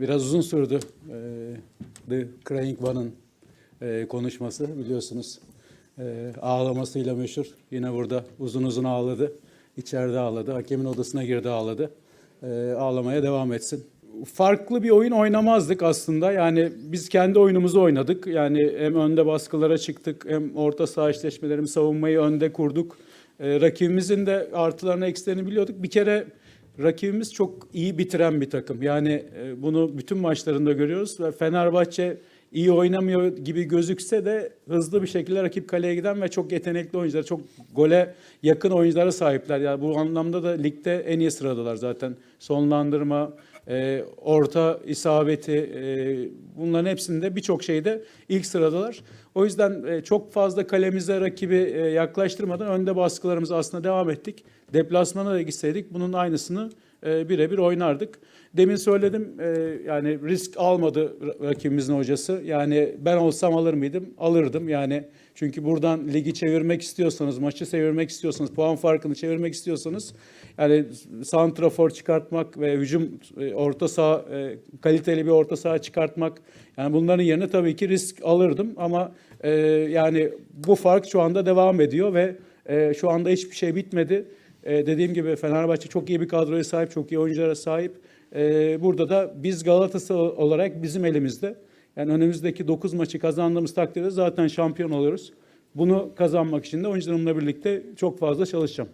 Biraz uzun sürdü The Crying One'ın konuşması biliyorsunuz. Ağlamasıyla meşhur. Yine burada uzun uzun ağladı. İçeride ağladı. Hakemin odasına girdi ağladı. Ağlamaya devam etsin. Farklı bir oyun oynamazdık aslında. Yani biz kendi oyunumuzu oynadık. Yani hem önde baskılara çıktık hem orta saha eşleşmelerimi savunmayı önde kurduk. Rakibimizin de artılarını eksilerini biliyorduk. Bir kere rakibimiz çok iyi bitiren bir takım. Yani e, bunu bütün maçlarında görüyoruz ve Fenerbahçe iyi oynamıyor gibi gözükse de hızlı bir şekilde rakip kaleye giden ve çok yetenekli oyuncular, çok gole yakın oyunculara sahipler. Yani bu anlamda da ligde en iyi sıradalar zaten. Sonlandırma, e, orta isabeti e, bunların hepsinde birçok şeyde ilk sıradalar. O yüzden e, çok fazla kalemize rakibi e, yaklaştırmadan önde baskılarımıza aslında devam ettik. Deplasmana da gitseydik bunun aynısını e, birebir oynardık. Demin söyledim e, yani risk almadı ra- rakibimizin hocası. Yani ben olsam alır mıydım? Alırdım yani. Çünkü buradan ligi çevirmek istiyorsanız, maçı çevirmek istiyorsanız, puan farkını çevirmek istiyorsanız yani santrafor çıkartmak ve hücum e, orta saha e, kaliteli bir orta saha çıkartmak yani bunların yerine tabii ki risk alırdım ama e, yani bu fark şu anda devam ediyor ve e, şu anda hiçbir şey bitmedi. E, dediğim gibi Fenerbahçe çok iyi bir kadroya sahip, çok iyi oyunculara sahip. E, burada da biz Galatasaray olarak bizim elimizde. Yani önümüzdeki 9 maçı kazandığımız takdirde zaten şampiyon oluyoruz. Bunu kazanmak için de oyuncularımla birlikte çok fazla çalışacağım.